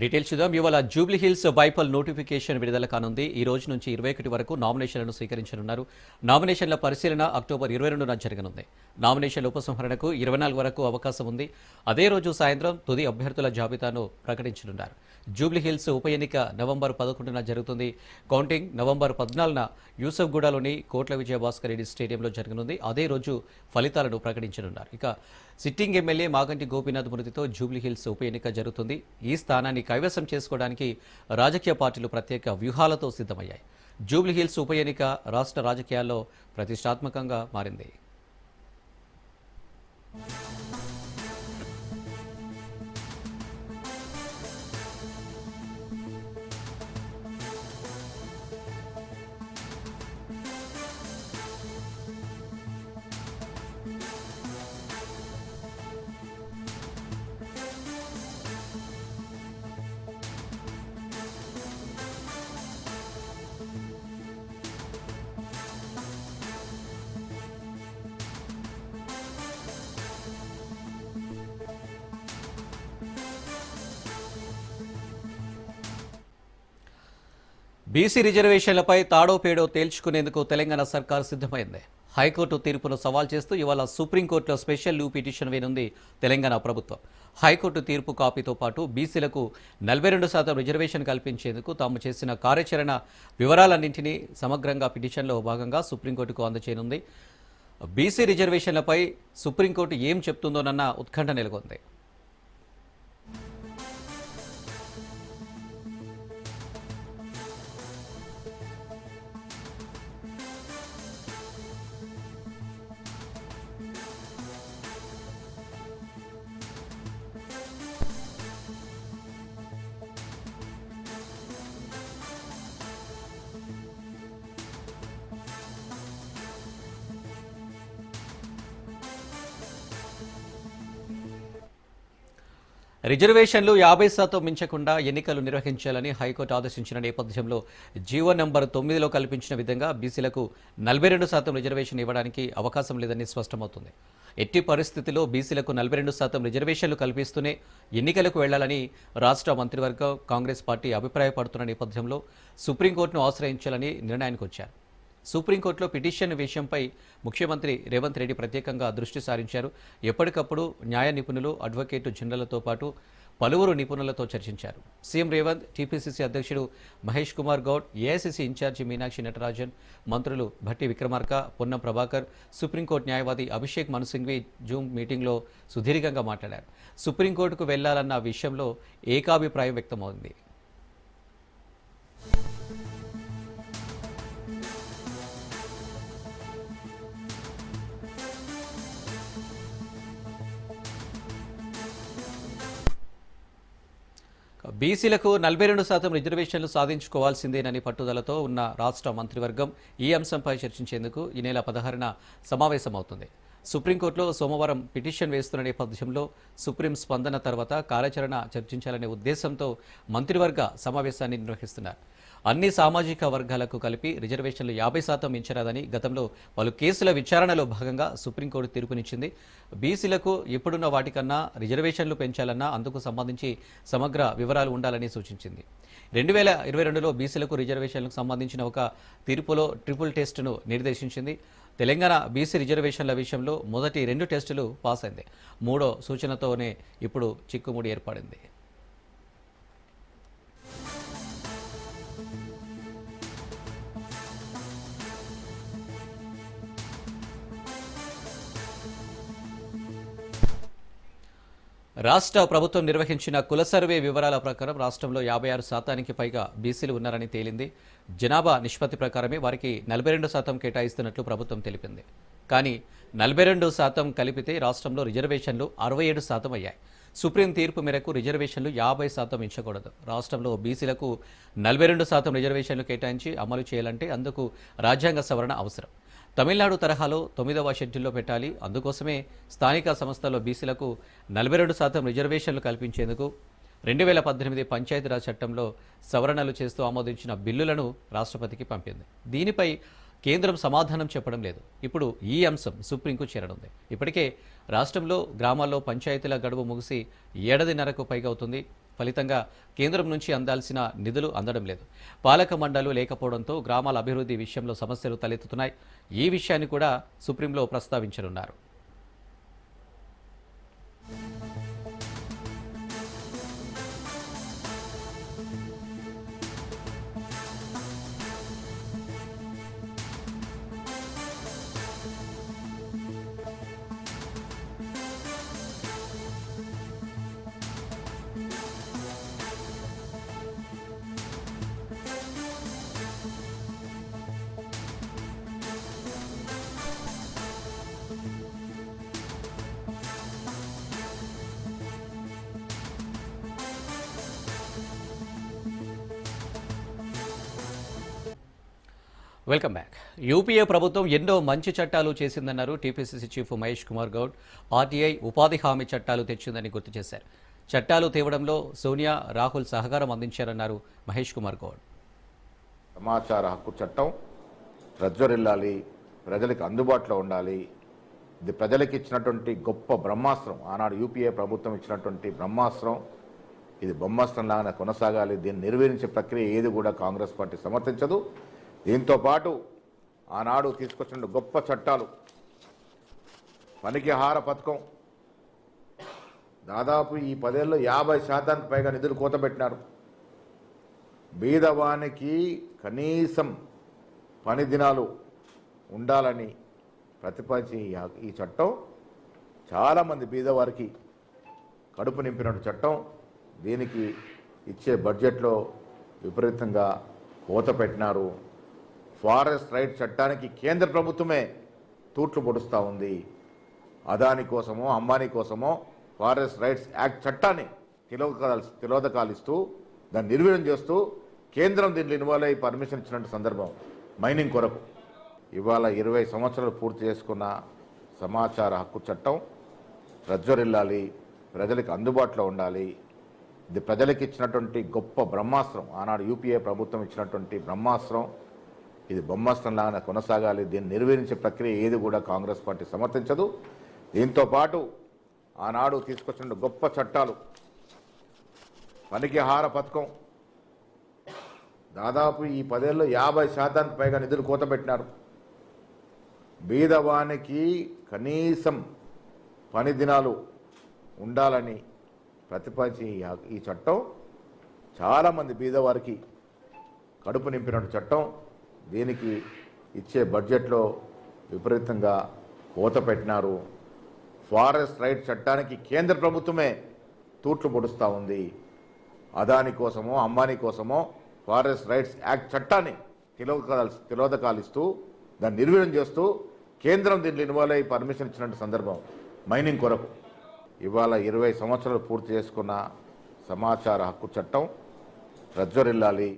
Details చూద్దాం. ఇవాళ Jubilee hills bypoll notification విడుదల కానుంది. ఈ రోజు నుంచి ఇరవై ఒకటి వరకు నామినేషన్లను స్వీకరించనున్నారు. నామినేషన్ల పరిశీలన అక్టోబర్ ఇరవై రెండున జరగనుంది. నామినేషన్ల ఉపసంహరణకు ఇరవై నాలుగు వరకు అవకాశం ఉంది. అదే రోజు సాయంత్రం తుది అభ్యర్థుల జాబితాను ప్రకటించనున్నారు. జూబ్లీ హిల్స్ ఉప ఎన్నిక నవంబర్ పదకొండున జరుగుతుంది. కౌంటింగ్ నవంబర్ పద్నాలుగున యూసఫ్గూడలోని కోట్ల విజయభాస్కర్ రెడ్డి స్టేడియంలో జరగనుంది. అదే రోజు ఫలితాలను ప్రకటించనున్నారు. ఇక సిట్టింగ్ ఎమ్మెల్యే మాగంటి గోపీనాథ్ మృతితో జూబ్లీహిల్స్ ఉప ఎన్నిక జరుగుతుంది. ఈ స్థానాన్ని కైవసం చేసుకోవడానికి రాజకీయ పార్టీలు ప్రత్యేక వ్యూహాలతో సిద్ధమయ్యాయి. జూబ్లీహిల్స్ ఉప ఎన్నిక రాష్ట్ర రాజకీయాల్లో ప్రతిష్టాత్మకంగా మారింది. బీసీ రిజర్వేషన్లపై తాడో పేడో తేల్చుకునేందుకు తెలంగాణ సర్కార్ సిద్ధమైంది. హైకోర్టు తీర్పును సవాల్ చేస్తూ ఇవాళ సుప్రీంకోర్టులో స్పెషల్ లీవ్ పిటిషన్ వేనుంది తెలంగాణ ప్రభుత్వం. హైకోర్టు తీర్పు కాపీతో పాటు బీసీలకు నలభై రెండు శాతం రిజర్వేషన్ కల్పించేందుకు తాము చేసిన కార్యాచరణ వివరాలన్నింటినీ సమగ్రంగా పిటిషన్లో భాగంగా సుప్రీంకోర్టుకు అందచేయనుంది బీసీ రిజర్వేషన్లపై సుప్రీంకోర్టు ఏం చెప్తుందోనన్న ఉత్కంఠ నెలకొంది. రిజర్వేషన్లు యాభై శాతం మించకుండా ఎన్నికలు నిర్వహించాలని హైకోర్టు ఆదేశించిన నేపథ్యంలో జీవో నంబర్ తొమ్మిదిలో కల్పించిన విధంగా బీసీలకు నలభై రెండు శాతం రిజర్వేషన్ ఇవ్వడానికి అవకాశం లేదని స్పష్టమవుతుంది. ఎట్టి పరిస్థితిలో బీసీలకు నలభై రెండు శాతం రిజర్వేషన్లు కల్పిస్తూనే ఎన్నికలకు వెళ్ళాలని రాష్ట్ర మంత్రివర్గం కాంగ్రెస్ పార్టీ అభిప్రాయపడుతున్న నేపథ్యంలో సుప్రీంకోర్టును ఆశ్రయించాలని నిర్ణయానికి వచ్చారు సుప్రీంకోర్టులో పిటిషన్ విషయంపై ముఖ్యమంత్రి రేవంత్ రెడ్డి ప్రత్యేకంగా దృష్టి సారించారు. ఎప్పటికప్పుడు న్యాయ నిపుణులు అడ్వకేటు జనరల్తో పాటు పలువురు నిపుణులతో చర్చించారు. సీఎం రేవంత్ టీపీసీసీ అధ్యక్షుడు Mahesh Kumar Goud AICC in charge Meenakshi Natarajan మంత్రులు భట్టి విక్రమార్క పొన్నం ప్రభాకర్ సుప్రీంకోర్టు న్యాయవాది అభిషేక్ మనుసింఘ్వి జూమ్ మీటింగ్లో సుదీర్ఘంగా మాట్లాడారు. సుప్రీంకోర్టుకు వెళ్ళాలన్న విషయంలో ఏకాభిప్రాయం వ్యక్తమైంది బీసీలకు నలభై రెండు శాతం రిజర్వేషన్లు సాధించుకోవాల్సిందేనని పట్టుదలతో ఉన్న రాష్ట్ర మంత్రివర్గం ఈ అంశంపై చర్చించేందుకు ఈ నెల పదహారున సమావేశమవుతుంది. సుప్రీంకోర్టులో సోమవారం పిటిషన్ వేస్తున్న నేపథ్యంలో సుప్రీం స్పందన తర్వాత కార్యాచరణ చర్చించాలనే ఉద్దేశంతో మంత్రివర్గ సమావేశాన్ని నిర్వహిస్తున్నారు. అన్ని సామాజిక వర్గాలకు కలిపి రిజర్వేషన్లు యాభై శాతం మించరాదని గతంలో పలు కేసుల విచారణలో భాగంగా సుప్రీంకోర్టు తీర్పునిచ్చింది. బీసీలకు ఇప్పుడున్న వాటికన్నా రిజర్వేషన్లు పెంచాలన్నా అందుకు సంబంధించి సమగ్ర వివరాలు ఉండాలని సూచించింది. రెండు వేల ఇరవై రెండులో బీసీలకు రిజర్వేషన్లకు సంబంధించిన ఒక తీర్పులో ట్రిపుల్ టెస్టును నిర్దేశించింది. తెలంగాణ బీసీ రిజర్వేషన్ల విషయంలో మొదటి రెండు టెస్టులు పాస్ అయింది మూడో సూచనతోనే ఇప్పుడు చిక్కుముడి ఏర్పడింది. రాష్ట్ర ప్రభుత్వం నిర్వహించిన కుల సర్వే వివరాల ప్రకారం రాష్ట్రంలో యాభై ఆరు శాతానికి పైగా బీసీలు ఉన్నారని తేలింది. జనాభా నిష్పత్తి ప్రకారమే వారికి నలభై రెండు శాతం కేటాయిస్తున్నట్లు ప్రభుత్వం తెలిపింది. కానీ నలభై రెండు శాతం కలిపితే రాష్ట్రంలో రిజర్వేషన్లు అరవై ఏడు శాతం అయ్యాయి. సుప్రీం తీర్పు మేరకు రిజర్వేషన్లు యాభై శాతం ఇచ్చకూడదు. రాష్ట్రంలో బీసీలకు నలభై రెండు శాతం రిజర్వేషన్లు కేటాయించి అమలు చేయాలంటే అందుకు రాజ్యాంగ సవరణ అవసరం. తమిళనాడు తరహాలో తొమ్మిదవ షెడ్యూల్లో పెట్టాలి. అందుకోసమే స్థానిక సంస్థల్లో బీసీలకు నలభై రెండు శాతం రిజర్వేషన్లు కల్పించేందుకు రెండు వేల పద్దెనిమిది పంచాయతీరాజ్ చట్టంలో సవరణలు చేస్తూ ఆమోదించిన బిల్లులను రాష్ట్రపతికి పంపింది. దీనిపై కేంద్రం సమాధానం చెప్పడం లేదు. ఇప్పుడు ఈ అంశం సుప్రీంకు చేరనుంది. ఇప్పటికే రాష్ట్రంలో గ్రామాల్లో పంచాయతీల గడువు ముగిసి ఏడాదిన్నరకు పైగా అవుతుంది. ఫలితంగా కేంద్రం నుంచి అందాల్సిన నిధులు అందడం లేదు. పాలక మండలు లేకపోవడంతో గ్రామాల అభివృద్ధి విషయంలో సమస్యలు తలెత్తుతున్నాయి. ఈ విషయాన్ని కూడా సుప్రీంలో ప్రస్తావించనున్నారు. వెల్కమ్ బ్యాక్ యూపీఏ ప్రభుత్వం ఎన్నో మంచి చట్టాలు చేసిందన్నారు TPCC chief Mahesh Kumar Goud RTI ఉపాధి హామీ చట్టాలు తెచ్చిందని గుర్తు చేశారు. చట్టాలు తేవడంలో సోనియా రాహుల్ సహకారం అందించారన్నారు మహేష్ కుమార్ గౌడ్ సమాచార హక్కు చట్టం ప్రజ్వరిల్లాలి ప్రజలకు అందుబాటులో ఉండాలి ఇది ప్రజలకు ఇచ్చినటువంటి గొప్ప బ్రహ్మాస్త్రం. ఆనాడు యూపీఏ ప్రభుత్వం ఇచ్చినటువంటి బ్రహ్మాస్త్రం ఇది బ్రహ్మాస్త్రం లాగానే కొనసాగాలి. దీన్ని నిర్వహించే ప్రక్రియ ఏది కూడా కాంగ్రెస్ పార్టీ సమర్థించదు. దీంతో పాటు ఆనాడు తీసుకొచ్చిన గొప్ప చట్టాలు పనికి ఆహార పథకం దాదాపు ఈ పదేళ్ళు యాభై శాతానికి పైగా నిధులు కూతబెట్టినారు బీదవానికి కనీసం పని దినాలు ఉండాలని ప్రతిపాదించి ఈ చట్టం చాలామంది బీదవారికి కడుపు నింపినట్టు చట్టం దీనికి ఇచ్చే బడ్జెట్లో విపరీతంగా కోత పెట్టినారు. ఫారెస్ట్ రైట్ చట్టానికి కేంద్ర ప్రభుత్వమే తూట్లు పొడుస్తూ ఉంది. అదాని కోసమో అంబానీ కోసమో ఫారెస్ట్ రైట్స్ యాక్ట్ చట్టాన్ని తిలోదకాలు తిలోదకాలు ఇస్తూ దాన్ని నిర్వీర్యం చేస్తూ కేంద్రం దీంట్లో ఇన్వాల్వ్ అయ్యి పర్మిషన్ ఇచ్చినట్టు సందర్భం మైనింగ్ కొరకు. ఇవాళ ఇరవై సంవత్సరాలు పూర్తి చేసుకున్న సమాచార హక్కు చట్టం ప్రజ్వరిల్లాలి ప్రజలకు అందుబాటులో ఉండాలి. ఇది ప్రజలకు ఇచ్చినటువంటి గొప్ప బ్రహ్మాస్త్రం. ఆనాడు యూపీఏ ప్రభుత్వం ఇచ్చినటువంటి బ్రహ్మాస్త్రం ఇది బ్రహ్మాస్త్రం లాగానే కొనసాగాలి. దీన్ని నిర్వహించే ప్రక్రియ ఏది కూడా కాంగ్రెస్ పార్టీ సమర్థించదు. దీంతో పాటు ఆనాడు తీసుకొచ్చిన గొప్ప చట్టాలు. పనికి ఆహార పథకం. దాదాపు ఈ పదేళ్ళు యాభై శాతానికి పైగా నిధులు కూతబెట్టినారు బీదవానికి కనీసం పని దినాలు ఉండాలని ప్రతిపాదించి ఈ ఈ చట్టం చాలామంది బీదవారికి కడుపు నింపినట్టు చట్టం. దీనికి ఇచ్చే బడ్జెట్లో విపరీతంగా కోత పెట్టినారు. ఫారెస్ట్ రైట్ చట్టానికి కేంద్ర ప్రభుత్వమే తూట్లు పొడుస్తూ ఉంది. అదాని కోసమో అంబానీ కోసమో ఫారెస్ట్ రైట్స్ యాక్ట్ చట్టాన్ని తిలోదకాలు తిలోదకాలు ఇస్తూ దాన్ని నిర్వీర్యం చేస్తూ కేంద్రం దీంట్లో ఇన్వాల్వ్ అయ్యి పర్మిషన్ ఇచ్చినట్టు సందర్భం. మైనింగ్ కొరకు. ఇవాళ ఇరవై సంవత్సరాలు పూర్తి చేసుకున్న సమాచార హక్కు చట్టం ప్రజ్వరిల్లాలి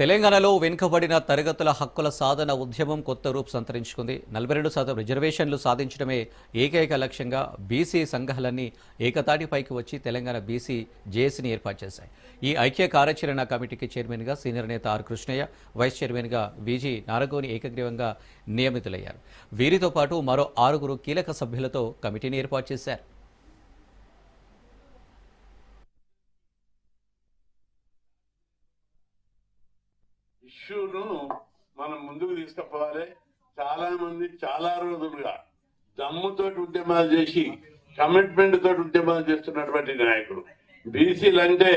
తెలంగాణలో వెనుకబడిన తరగతుల హక్కుల సాధన ఉద్యమం కొత్త రూపు సంతరించుకుంది. నలభై రెండు శాతం రిజర్వేషన్లు సాధించడమే ఏకైక లక్ష్యంగా బీసీ సంఘాలన్నీ ఏకతాటిపైకి వచ్చి తెలంగాణ బీసీ జేఏసీని ఏర్పాటు చేశాయి. ఈ ఐక్య కార్యాచరణ కమిటీకి చైర్మన్గా సీనియర్ నేత ఆర్ కృష్ణయ్య వైస్ చైర్మన్గా బీజీ నారగోని ఏకగ్రీవంగా నియమితులయ్యారు. వీరితో పాటు మరో ఆరుగురు కీలక సభ్యులతో కమిటీని ఏర్పాటు చేశారు. ఇష్యూను మనం ముందుకు తీసుకుపోవాలి. చాలా మంది చాలా రోజులుగా దమ్ముతోటి ఉద్యమాలు చేసి కమిట్మెంట్ తోటి ఉద్యమాలు చేస్తున్నటువంటి నాయకుడు బీసీలు అంటే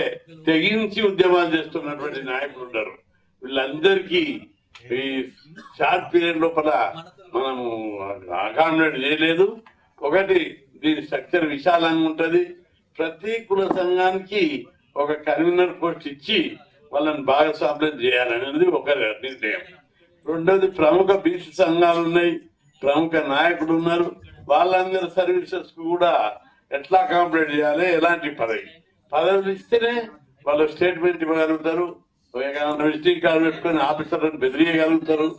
తెగించి ఉద్యమాలు చేస్తున్నటువంటి నాయకులు ఉన్నారు వీళ్ళందరికీ ఈ షార్ట్ పీరియడ్ లోపల మనము అకామిడేట్ చేయలేదు. ఒకటి దీని స్ట్రక్చర్ విశాలంగా ఉంటది. ప్రతి కుల సంఘానికి ఒక కన్వీనర్ పోస్ట్ ఇచ్చి వాళ్ళని భాగస్వామ్యం చేయాలనేది ఒక నిర్ణయం. రెండోది ప్రముఖ బీచ్ సంఘాలు ఉన్నాయి. ప్రముఖ నాయకులు ఉన్నారు. వాళ్ళందరి సర్వీసెస్ కూడా ఎట్లా కాంప్లీట్ చేయాలి? ఎలాంటి పదవి? పదవులు ఇస్తేనే వాళ్ళు స్టేట్మెంట్ ఇవ్వగలుగుతారు. విజిటింగ్ కార్డు పెట్టుకొని ఆఫీసర్లను బెదిరియగలుగుతారు.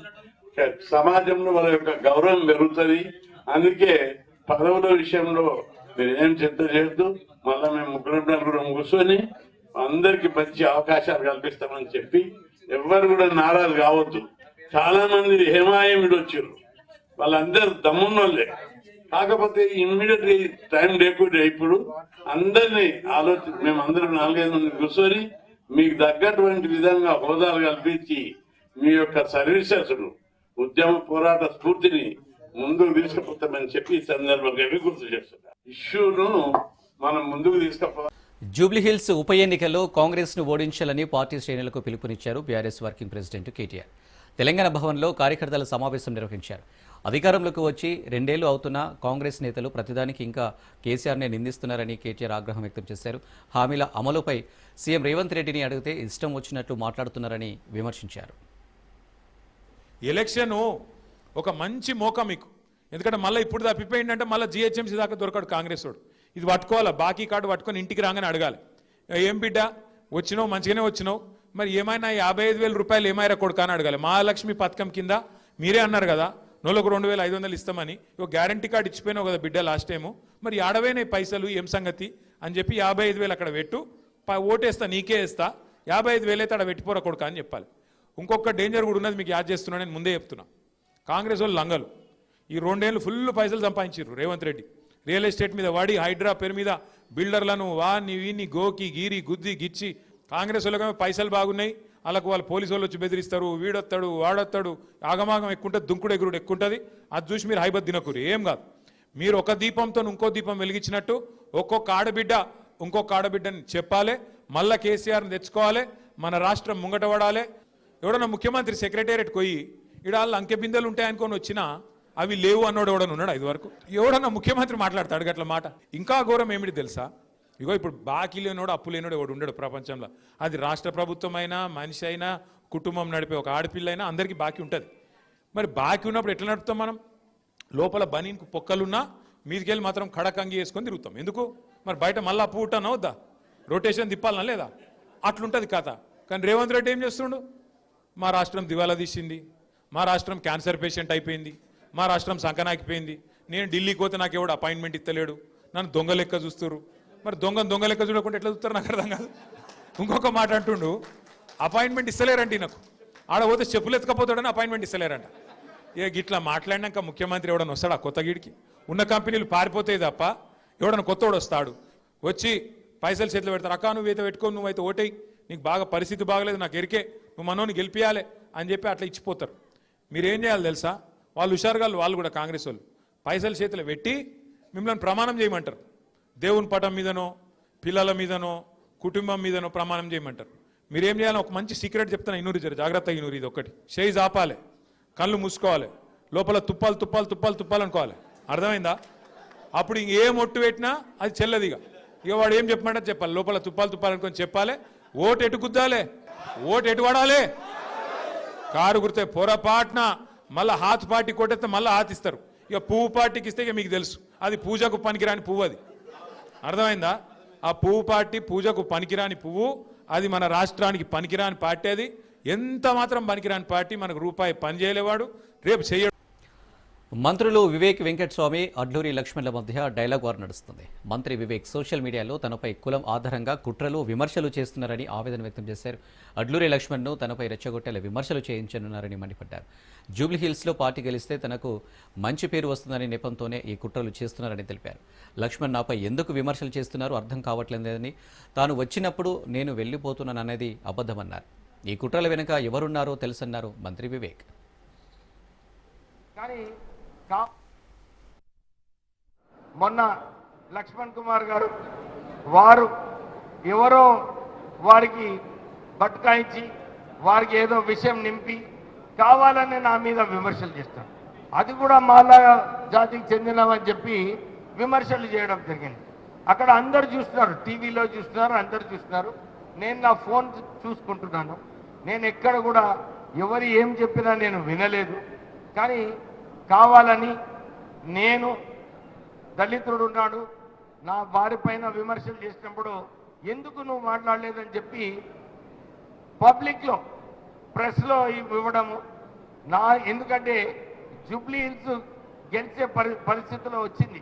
సమాజంలో వాళ్ళ యొక్క గౌరవం పెరుగుతుంది. అందుకే పదవుల విషయంలో మీరు ఏం చింత చేయొద్దు. మళ్ళా మేము ముగ్గురు నలుగురం కూర్చొని అందరికి మంచి అవకాశాలు కల్పిస్తామని చెప్పి ఎవ్వరు కూడా నారాజు కావద్దు. చాలా మంది హేమాయముడు వచ్చారు. వాళ్ళందరూ దమ్మున్నోళ్ళే. కాకపోతే ఇమ్మీడియట్ టైం లేకుండా ఇప్పుడు అందరినీ ఆలోచన మేము అందరం నాలుగైదు మంది కూర్చొని మీకు తగ్గటువంటి విధంగా హోదాలు కల్పించి మీ యొక్క సర్వీసెస్ ఉద్యమ పోరాట స్ఫూర్తిని ముందుకు తీసుకుపోతామని చెప్పి ఈ సందర్భంగా గుర్తు చేస్తున్నారు ఇష్యూను మనం ముందుకు తీసుకుపో జూబ్లీహిల్స్ ఉప ఎన్నికల్లో కాంగ్రెస్ను ఓడించాలని పార్టీ శ్రేణులకు పిలుపునిచ్చారు BRS working president KTR. Telangana భవన్లో కార్యకర్తల సమావేశం నిర్వహించారు. అధికారంలోకి వచ్చి రెండేళ్ళు అవుతున్న కాంగ్రెస్ నేతలు ప్రతిదానికి ఇంకా కేసీఆర్నే నిందిస్తున్నారని కేటీఆర్ ఆగ్రహం వ్యక్తం చేశారు. హామీల అమలుపై సీఎం రేవంత్ రెడ్డిని అడిగితే ఇష్టం వచ్చినట్లు మాట్లాడుతున్నారని విమర్శించారు. ఎలక్షన్ ఒక మంచి మోక మీకు. ఎందుకంటే మళ్ళీ ఇప్పుడు తప్పిపోయిందంటే మళ్ళీ జిహెచ్ఎంసీ దాకా దొరకడు కాంగ్రెస్ వాడు ఇది పట్టుకోవాలా? బాకీ కార్డు పట్టుకొని ఇంటికి రాగానే అడగాలి. ఏం బిడ్డ? వచ్చినావు? మంచిగానే వచ్చినావు. మరి ఏమైనా యాభై ఐదు వేల రూపాయలు ఏమైనా కొడుకు అని అడగాలి. మహాలక్ష్మి పథకం కింద మీరే అన్నారు కదా నూలకు రెండు వేల ఐదు వందలు ఇస్తామని. ఒక గ్యారంటీ కార్డు ఇచ్చిపోయినావు కదా బిడ్డ లాస్ట్ టైము. మరి ఆడవేనే పైసలు ఏం సంగతి? అని చెప్పి యాభై ఐదు వేలు అక్కడ పెట్టు. ఓటేస్తా నీకే వేస్తా. యాభై ఐదు వేలు అయితే అక్కడ పెట్టిపోరా కొడుకు అని చెప్పాలి. ఇంకొక డేంజర్ కూడా ఉన్నది మీకు యాద్ చేస్తున్నా నేను ముందే చెప్తున్నా. కాంగ్రెస్ వాళ్ళు లంగలు. ఈ రెండేళ్ళు ఫుల్ పైసలు సంపాదించారు రేవంత్ రెడ్డి. రియల్ ఎస్టేట్ మీద వాడి హైడ్రా పేరు మీద బిల్డర్లను వాని వీని గోకి గీరి గుద్ది గిచ్చి కాంగ్రెస్ వాళ్ళకేమో పైసలు బాగున్నాయి? వాళ్ళకు వాళ్ళు పోలీసు వాళ్ళు వచ్చి బెదిరిస్తారు వీడొత్తాడు వాడొత్తాడు ఆగమాగం ఎక్కుంటుంది దుంకుడు ఎగురుడు ఎక్కుంటుంది. అది చూసి మీరు హైబత్ తినకూరు ఏం కాదు. మీరు ఒక దీపంతో ఇంకో దీపం వెలిగించినట్టు ఒక్కొక్క ఆడబిడ్డ ఇంకొక ఆడబిడ్డని చెప్పాలి మళ్ళా కేసీఆర్ని తెచ్చుకోవాలి మన రాష్ట్రం ముంగట పడాలి. ఎవడన్నా ముఖ్యమంత్రి సెక్రటేరియట్ పోయి ఈడ వాళ్ళు అంకె బిందెలు ఉంటాయనుకొని వచ్చినా అవి లేవు అన్నోడు ఎవడన్నా ఉన్నాడు ఇది వరకు ఎవడన్నా ముఖ్యమంత్రి మాట్లాడతాడు గట్ల మాట? ఇంకా ఘోరం ఏమిటి తెలుసా? ఇగో ఇప్పుడు బాకీ లేనోడు అప్పు లేనోడు ఎవడు ఉండడు ప్రపంచంలో. అది రాష్ట్ర ప్రభుత్వం అయినా మనిషి అయినా కుటుంబం నడిపే ఒక ఆడపిల్ల అయినా అందరికీ బాకీ ఉంటుంది. మరి బాకీ ఉన్నప్పుడు ఎట్లా నడుపుతాం మనం? లోపల బనీన్కు పొక్కలున్నా మీదికెళ్ళి మాత్రం కడకంగి వేసుకొని తిరుగుతాం. ఎందుకు? మరి బయట మళ్ళీ అప్పు ఉంటాను వద్దా? రొటేషన్ తిప్పాలనా లేదా? అట్లుంటుంది కథ. కానీ రేవంత్ రెడ్డి ఏం చేస్తుండు? మా రాష్ట్రం దివాలా తీసింది. మా రాష్ట్రం క్యాన్సర్ పేషెంట్ అయిపోయింది. మా రాష్ట్రం సంకనాకిపోయింది. నేను ఢిల్లీకి పోతే నాకు ఎవడు అపాయింట్మెంట్ ఇస్తలేడు. నన్ను దొంగ లెక్క చూస్తారు మరి దొంగ దొంగ లెక్క చూడకుండా ఎట్లా చూస్తారు నాకు అర్థం కాదు. ఇంకొక మాట అంటుండు అపాయింట్మెంట్ ఇస్తలేరండి నాకు ఆడ పోతే చెప్పులు ఎత్తకపోతాడని అపాయింట్మెంట్ ఇస్తలేరంట. ఇక గిట్లా మాట్లాడినాక ముఖ్యమంత్రి ఎవడన్నా వస్తాడా కొత్త గిడికి? ఉన్న కంపెనీలు పారిపోతాయి తప్ప ఎవడన్నా కొత్తవాడు వస్తాడు? వచ్చి పైసలు చేతిలో పెడతారు. అక్క నువ్వు అయితే పెట్టుకో నువ్వైతే ఓటై నీకు బాగా పరిస్థితి బాగలేదు నాకు ఎరికే. నువ్వు మనోని గెలిపియాలి అని చెప్పి అట్లా ఇచ్చిపోతారు. మీరేం చేయాలి తెలుసా? వాళ్ళు హుషారుగా వాళ్ళు కూడా కాంగ్రెస్ వాళ్ళు. పైసలు చేతిలో పెట్టి మిమ్మల్ని ప్రమాణం చేయమంటారు. దేవుని పటం మీదనో పిల్లల మీదనో కుటుంబం మీదనో ప్రమాణం చేయమంటారు. మీరేం చేయాలి ఒక మంచి సీక్రెట్ చెప్తాను ఇనూరి జర జాగ్రత్త ఇనూరి ఇది ఒకటి చేయి ఆపాలి కళ్ళు మూసుకోవాలి లోపల తుప్పాలు తుప్పాలు తుప్పాలు తుప్పాలు అనుకోవాలి. అర్థమైందా? అప్పుడు ఇంక ఏ ఒట్టు పెట్టినా అది చెల్లదిగా ఇక. వాడు ఏం చెప్పమంటే చెప్పాలి. లోపల తుప్పాలు తుప్పాలు అనుకొని చెప్పాలి. ఓటు ఎటు గుద్దాలే? ఓటు ఎటు వాడాలి కారు గుర్తే పొరపాటున మళ్ళీ హాత్ పార్టీ కొట్టేస్తే మళ్ళీ హాత్ ఇస్తారు. ఇక పువ్వు పార్టీకి ఇస్తే ఇక మీకు తెలుసు. అది పూజకు పనికిరాని పువ్వు అది. అర్థమైందా? ఆ పువ్వు పార్టీ పూజకు పనికిరాని పువ్వు అది మన రాష్ట్రానికి పనికిరాని పార్టీ అది. ఎంత మాత్రం పనికిరాని పార్టీ మనకు రూపాయి పని చేయలేవాడు. రేపు చెయ్యడు. మంత్రులు వివేక్ వెంకటస్వామి అడ్లూరి లక్ష్మణుల మధ్య డైలాగ్ వార్ నడుస్తుంది. మంత్రి వివేక్ సోషల్ మీడియాలో తనపై కులం ఆధారంగా కుట్రలు విమర్శలు చేస్తున్నారని ఆవేదన వ్యక్తం చేశారు. అడ్లూరి లక్ష్మణ్ను తనపై రెచ్చగొట్టేలా విమర్శలు చేయించనున్నారని మండిపడ్డారు. జూబ్లీహిల్స్లో పార్టీ గెలిస్తే తనకు మంచి పేరు వస్తుందనే నెపంతోనే ఈ కుట్రలు చేస్తున్నారని తెలిపారు. లక్ష్మణ్ నాపై ఎందుకు విమర్శలు చేస్తున్నారో అర్థం కావట్లేదని తాను వచ్చినప్పుడు నేను వెళ్ళిపోతున్నాననేది అబద్ధమన్నారు. ఈ కుట్రల వెనుక ఎవరున్నారో తెలుసన్నారు మంత్రి వివేక్. కానీ కా మొన్న లక్ష్మణ్ కుమార్ గారు వారు ఎవరో వారికి బట్కాయించి వారికి ఏదో విషయం నింపి కావాలని నా మీద విమర్శలు చేస్తారు. అది కూడా మాలా జాతికి చెందినవని చెప్పి విమర్శలు చేయడం జరిగింది. అక్కడ అందరు చూస్తున్నారు టీవీలో చూస్తున్నారు అందరు చూస్తున్నారు. నేను నా ఫోన్ చూసుకుంటున్నాను. నేను ఎక్కడ కూడా ఎవరు ఏం చెప్పినా నేను వినలేదు. కానీ కావాలని నేను దళితుడు ఉన్నాడు. నా వారి పైన విమర్శలు చేసినప్పుడు ఎందుకు నువ్వు మాట్లాడలేదని చెప్పి పబ్లిక్లో ప్రెస్లో ఇవ్వడము. నా ఎందుకంటే జూబ్లీ హిల్స్ గెలిచే పరి పరిస్థితిలో వచ్చింది.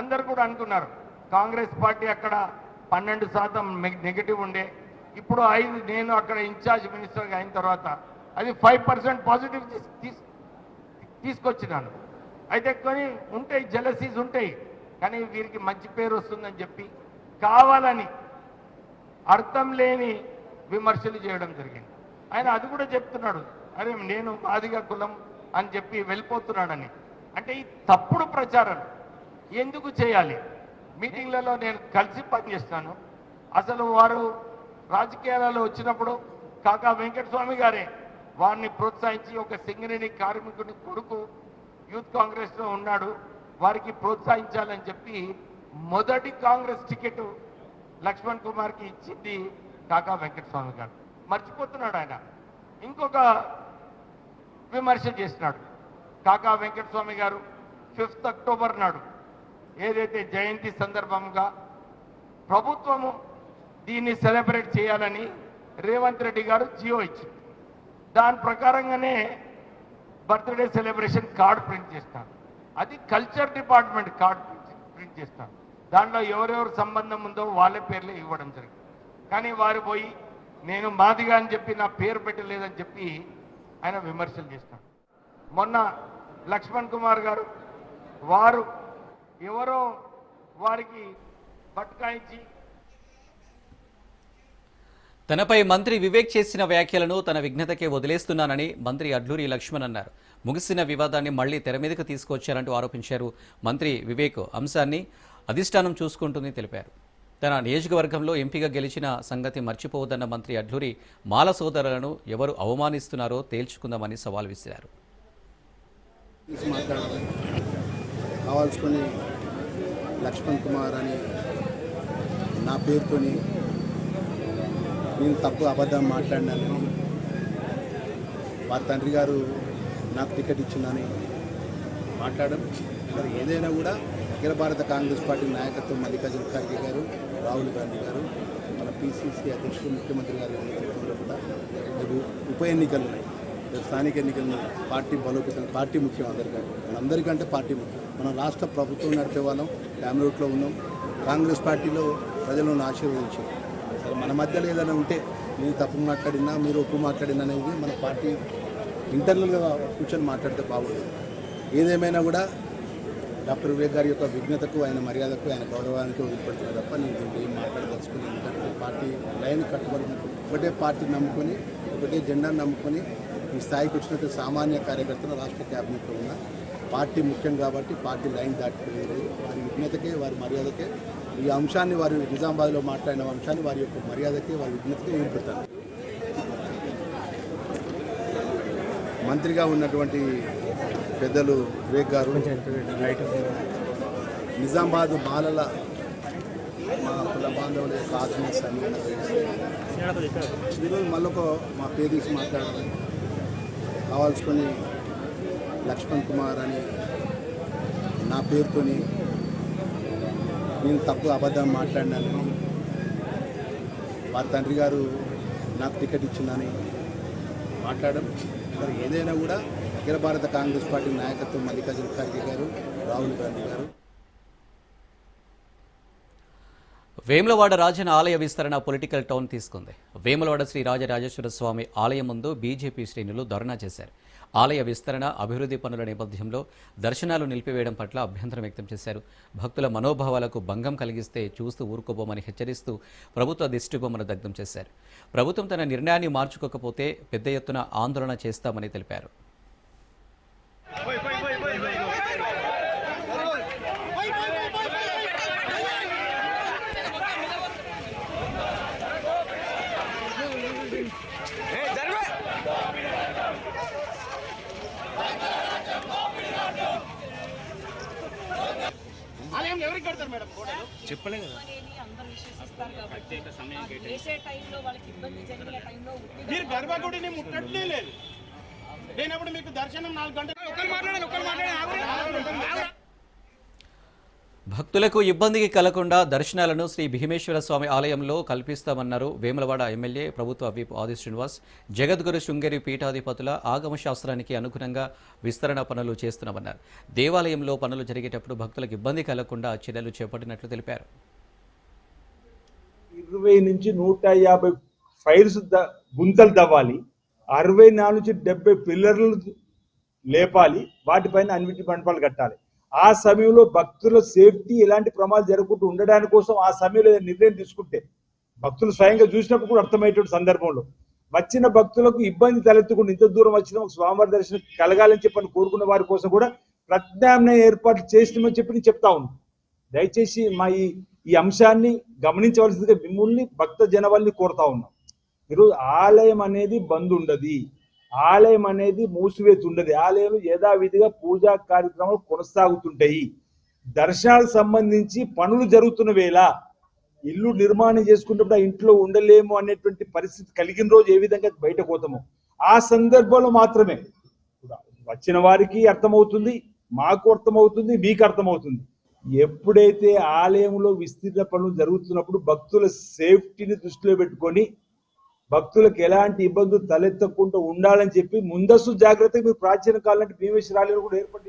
అందరు కూడా అనుకున్నారు కాంగ్రెస్ పార్టీ అక్కడ పన్నెండు శాతం నెగిటివ్ ఉండే. ఇప్పుడు ఐదు నేను అక్కడ ఇన్ఛార్జ్ మినిస్టర్గా అయిన తర్వాత అది ఫైవ్ పర్సెంట్ పాజిటివ్ తీసుకొచ్చినాను. అయితే కొన్ని ఉంటాయి జలసీస్ ఉంటాయి కానీ వీరికి మంచి పేరు వస్తుందని చెప్పి కావాలని అర్థం లేని విమర్శలు చేయడం జరిగింది. ఆయన అది కూడా చెప్తున్నాడు అరే నేను మాదిగా కులం అని చెప్పి వెళ్ళిపోతున్నాడని. అంటే ఈ తప్పుడు ప్రచారం ఎందుకు చేయాలి? మీటింగ్లలో నేను కలిసి పనిచేస్తాను అసలు వారు రాజకీయాలలో వచ్చినప్పుడు కాకా వెంకటస్వామి గారే వారిని ప్రోత్సహించి ఒక సింగరేణి కార్మికుని కొడుకు యూత్ కాంగ్రెస్లో ఉన్నాడు. వారికి ప్రోత్సహించాలని చెప్పి మొదటి కాంగ్రెస్ టికెట్ లక్ష్మణ్ కుమార్కి ఇచ్చింది కాకా వెంకటస్వామి గారు. మర్చిపోతున్నాడు ఆయన. ఇంకొక విమర్శ చేసినాడు కాకా వెంకటస్వామి గారు ఫిఫ్త్ అక్టోబర్ నాడు ఏదైతే జయంతి సందర్భంగా ప్రభుత్వము దీన్ని సెలబ్రేట్ చేయాలని రేవంత్ రెడ్డి గారు జియో ఇచ్చింది. దాని ప్రకారంగానే బర్త్డే సెలబ్రేషన్ కార్డ్ ప్రింట్ చేస్తాను. అది కల్చర్ డిపార్ట్మెంట్ కార్డ్ ప్రింట్ చేస్తాను. దాంట్లో ఎవరెవరు సంబంధం ఉందో వాళ్ళ పేర్లే ఇవ్వడం జరిగింది. కానీ వారు పోయి నేను మాదిగా అని చెప్పి నా పేరు పెట్టలేదని చెప్పి ఆయన విమర్శలు చేస్తాడు. మొన్న లక్ష్మణ్ కుమార్ గారు వారు ఎవరో వారికి బట్కాయించి తనపై మంత్రి వివేక్ చేసిన వ్యాఖ్యలను తన విఘ్నతకే వదిలేస్తున్నానని మంత్రి అడ్లూరి లక్ష్మణ్ అన్నారు. ముగిసిన వివాదాన్ని మళ్ళీ తెర మీదకు తీసుకొచ్చారంటూ ఆరోపించారు మంత్రి వివేక్ అంశాన్ని అధిష్టానం చూసుకుంటుంది తెలిపారు. తన నియోజకవర్గంలో ఎంపీగా గెలిచిన సంగతి మర్చిపోవద్దన్న మంత్రి అడ్లూరి మాల సోదరులను ఎవరు అవమానిస్తున్నారో తేల్చుకుందామని సవాల్ విసిరారు. లక్ష్మణ్ కుమార్ అని నా పేరుతోని నేను తప్పు అబద్ధం మాట్లాడినానని వారి తండ్రి గారు నాకు టికెట్ ఇచ్చిందని మాట్లాడడం. మరి ఏదైనా కూడా అఖిల భారత కాంగ్రెస్ పార్టీ నాయకత్వం మల్లికార్జున ఖార్గే గారు రాహుల్ గాంధీ గారు మన పిసిసి అధ్యక్షుడు ముఖ్యమంత్రి గారి నేతృత్వంలో కూడా రేపు ఉప ఎన్నికలు ఉన్నాయి రేపు స్థానిక ఎన్నికలు పార్టీ బలోపేతం పార్టీ ముఖ్యం అందరికంటే. మనందరికంటే పార్టీ ముఖ్యం. మనం రాష్ట్ర ప్రభుత్వం నడిపే వాళ్ళం క్యామినెట్లో ఉన్నాం. కాంగ్రెస్ పార్టీలో ప్రజలను ఆశీర్వదించాం. మన మధ్యలో ఏదైనా ఉంటే నేను తప్పు మాట్లాడినా మీరు ఒప్పు మాట్లాడినా అనేది మన పార్టీ ఇంటర్నల్గా కూర్చొని మాట్లాడితే బాగుంటుంది ఏదేమైనా కూడా డాక్టర్ వివేక్ గారి యొక్క విఘ్నతకు ఆయన మర్యాదకు ఆయన గౌరవానికి వదిలిపెడుతున్నా తప్ప నేను దీన్ని ఏం మాట్లాడదలుచుకుని. ఎందుకంటే పార్టీ లైన్ కట్టుబడి ఒకటే పార్టీ నమ్ముకొని ఒకటే జెండాను నమ్ముకొని ఈ స్థాయికి వచ్చినట్టు సామాన్య కార్యకర్తలు రాష్ట్ర క్యాబినెట్లో ఉన్న పార్టీ ముఖ్యం కాబట్టి పార్టీ లైన్ దాటిపోయేది. వారి విఘ్నతకే వారి మర్యాదకే ఈ అంశాన్ని వారు నిజామాబాద్లో మాట్లాడిన అంశాన్ని వారి యొక్క మర్యాదకే వారి విఘ్నతకే ఏర్పడతారు. మంత్రిగా ఉన్నటువంటి పెద్దలు వివేక్ గారు నిజామాబాద్ బాలల మా కుల బాంధవుల యొక్క ఆత్మీయ ఈరోజు మళ్ళొక మా పేరు తీసి మాట్లాడాలి. కావాల్సుకొని లక్ష్మణ్ కుమార్ అని నా పేరుతోని నేను తప్పు అబద్ధం మాట్లాడినానని వారి తండ్రి గారు నాకు టికెట్ ఇచ్చిందని మాట్లాడడం. మరి ఏదైనా కూడా అఖిల భారత కాంగ్రెస్ పార్టీ నాయకత్వం మల్లికార్జున ఖార్గే గారు రాహుల్ గాంధీ గారు. వేములవాడ రాజన ఆలయ విస్తరణ పొలిటికల్ టౌన్ తీసుకుంది. వేములవాడ శ్రీ రాజరాజేశ్వర స్వామి ఆలయం ముందు బీజేపీ శ్రేణులు ధర్నా చేశారు. ఆలయ విస్తరణ అభివృద్ధి పనుల నేపథ్యంలో దర్శనాలు నిలిపివేయడం పట్ల అభ్యంతరం వ్యక్తం చేశారు. భక్తుల మనోభావాలకు భంగం కలిగిస్తే చూస్తూ ఊరుకోబోమని హెచ్చరిస్తూ ప్రభుత్వ దిష్టిబొమ్మను దగ్ధం చేశారు. ప్రభుత్వం తన నిర్ణయాన్ని మార్చుకోకపోతే పెద్ద ఎత్తున ఆందోళన చేస్తామని తెలిపారు. Hey అందరూ విశ్వసిస్తారు కాబట్టి చేసే టైంలో వాళ్ళకి ఇబ్బంది జరిగే టైంలో ఉట్టిగా మీరు గర్భగుడిని ముట్టట్లే లేదు. లేనప్పుడు మీకు దర్శనం నాలుగు గంటలు ఒకరు మాట్లాడాలి ఒకరు మాట్లాడాలి భక్తులకు ఇబ్బందికి కలగకుండా దర్శనాలను శ్రీ భీమేశ్వర స్వామి ఆలయంలో కల్పిస్తామన్నారు వేములవాడ ఎమ్మెల్యే ప్రభుత్వ విప్ ఆది శ్రీనివాస్. జగద్గురు శృంగేరి పీఠాధిపతుల ఆగమ శాస్త్రానికి అనుగుణంగా విస్తరణ పనులు చేస్తున్నామన్నారు. దేవాలయంలో పనులు జరిగేటప్పుడు భక్తులకు ఇబ్బంది కలగకుండా చర్యలు చేపట్టినట్లు తెలిపారు. ఇరవై నుంచి నూట యాభై ఫైర్స్ గుంతలు తవ్వాలి అరవై నాలుగు నుంచి డెబ్బై పిల్లర్లు లేపాలి. వాటిపైన అన్నిటి మండపాలు కట్టాలి. ఆ సమయంలో భక్తుల సేఫ్టీ ఎలాంటి ప్రమాదాలు జరగకుండా ఉండడానికి కోసం ఆ సమయంలో నిర్ణయం తీసుకుంటే భక్తులు స్వయంగా చూసినప్పుడు కూడా అర్థమయ్యేటువంటి సందర్భంలో వచ్చిన భక్తులకు ఇబ్బంది తలెత్తకుండా ఇంత దూరం వచ్చిన ఒక స్వామివారి దర్శనం కలగాలని చెప్పని కోరుకున్న వారి కోసం కూడా ప్రత్యామ్నాయ ఏర్పాట్లు చేసినామని చెప్పి నేను చెప్తా ఉన్నాను దయచేసి మా ఈ ఈ అంశాన్ని గమనించవలసిందిగా మిమ్మల్ని భక్త జనవల్ని కోరుతా ఉన్నాం. ఈరోజు ఆలయం అనేది బంద్ ఉండదు. ఆలయం అనేది మూసివేసి ఉండదు. ఆలయంలో యథావిధిగా పూజా కార్యక్రమాలు కొనసాగుతుంటాయి. దర్శనాలకు సంబంధించి పనులు జరుగుతున్న వేళ ఇల్లు నిర్మాణం చేసుకున్నప్పుడు ఆ ఇంట్లో ఉండలేము అనేటువంటి పరిస్థితి కలిగిన రోజు ఏ విధంగా బయటకు పోతామో ఆ సందర్భంలో మాత్రమే. వచ్చిన వారికి అర్థమవుతుంది మాకు అర్థమవుతుంది మీకు అర్థమవుతుంది. ఎప్పుడైతే ఆలయంలో విస్తీర్ణ పనులు జరుగుతున్నప్పుడు భక్తుల సేఫ్టీని దృష్టిలో పెట్టుకొని భక్తులకు ఎలాంటి ఇబ్బందులు తలెత్తకుండా ఉండాలని చెప్పి ముందస్తు జాగ్రత్తగా మీరు ప్రాచీన కాలం నాటి భీమేశ్వరాలయంలో కూడా ఏర్పాటు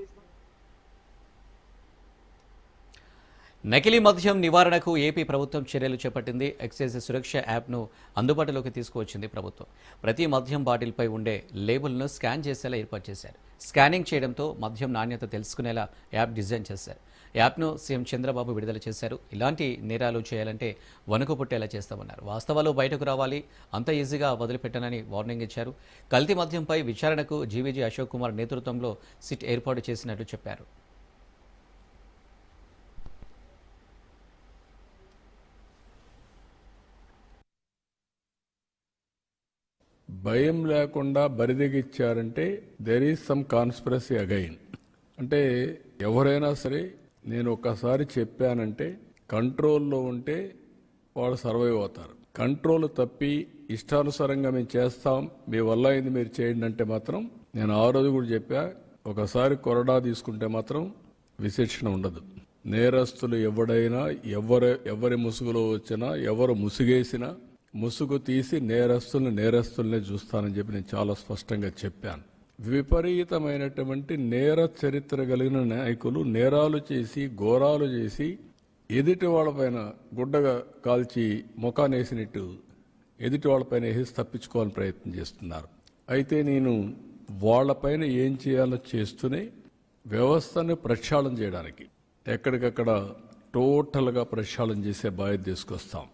నకిలీ మద్యం నివారణకు ఏపీ ప్రభుత్వం చర్యలు చేపట్టింది. ఎక్సైజ్ సురక్ష యాప్ను అందుబాటులోకి తీసుకువచ్చింది ప్రభుత్వం. ప్రతి మద్యం బాటిల్పై ఉండే లేబుల్ను స్కాన్ చేసేలా ఏర్పాటు చేశారు. స్కానింగ్ చేయడంతో మద్యం నాణ్యత తెలుసుకునేలా యాప్ డిజైన్ చేశారు. యాప్ను సీఎం చంద్రబాబు విడుదల చేశారు. ఇలాంటి నేరాలు చేయాలంటే వణుకు పుట్టేలా చేస్తామన్నారు. వాస్తవాలు బయటకు రావాలి. అంత ఈజీగా వదిలిపెట్టనని వార్నింగ్ ఇచ్చారు. కల్తీ మద్యంపై విచారణకు జీవీజీ అశోక్ కుమార్ నేతృత్వంలో సిట్ ఏర్పాటు చేసినట్లు చెప్పారు. భయం లేకుండా బరిదెగిచ్చారంటే there is some conspiracy again అంటే ఎవరైనా సరే నేను ఒక్కసారి చెప్పానంటే కంట్రోల్లో ఉంటే వాళ్ళు సర్వైవ్ అవుతారు. కంట్రోల్ తప్పి ఇష్టానుసారంగా మేము చేస్తాం మీ వల్ల అయింది మీరు చేయండి అంటే మాత్రం నేను ఆ రోజు కూడా చెప్పా ఒకసారి కొరడా తీసుకుంటే మాత్రం విశిక్షణ ఉండదు. నేరస్తులు ఎవడైనా ఎవరు ఎవరి ముసుగులో వచ్చినా ఎవరు ముసుగేసినా ముసుగు తీసి నేరస్తుల్ని నేరస్తుల్ని చూస్తానని చెప్పి నేను చాలా స్పష్టంగా చెప్పాను. విపరీతమైనటువంటి నేర చరిత్ర కలిగిన నాయకులు నేరాలు చేసి ఘోరాలు చేసి ఎదుటి వాళ్ళపైన గుడ్డగా కాల్చి ముఖానేసినట్టు ఎదుటి వాళ్ళపైన వేసి తప్పించుకోవాలని ప్రయత్నం చేస్తున్నారు. అయితే నేను వాళ్ళపైన ఏం చేయాలో చేస్తూనే వ్యవస్థను ప్రక్షాళన చేయడానికి ఎక్కడికక్కడ టోటల్గా ప్రక్షాళన చేసే బాధ్యత తీసుకొస్తాం.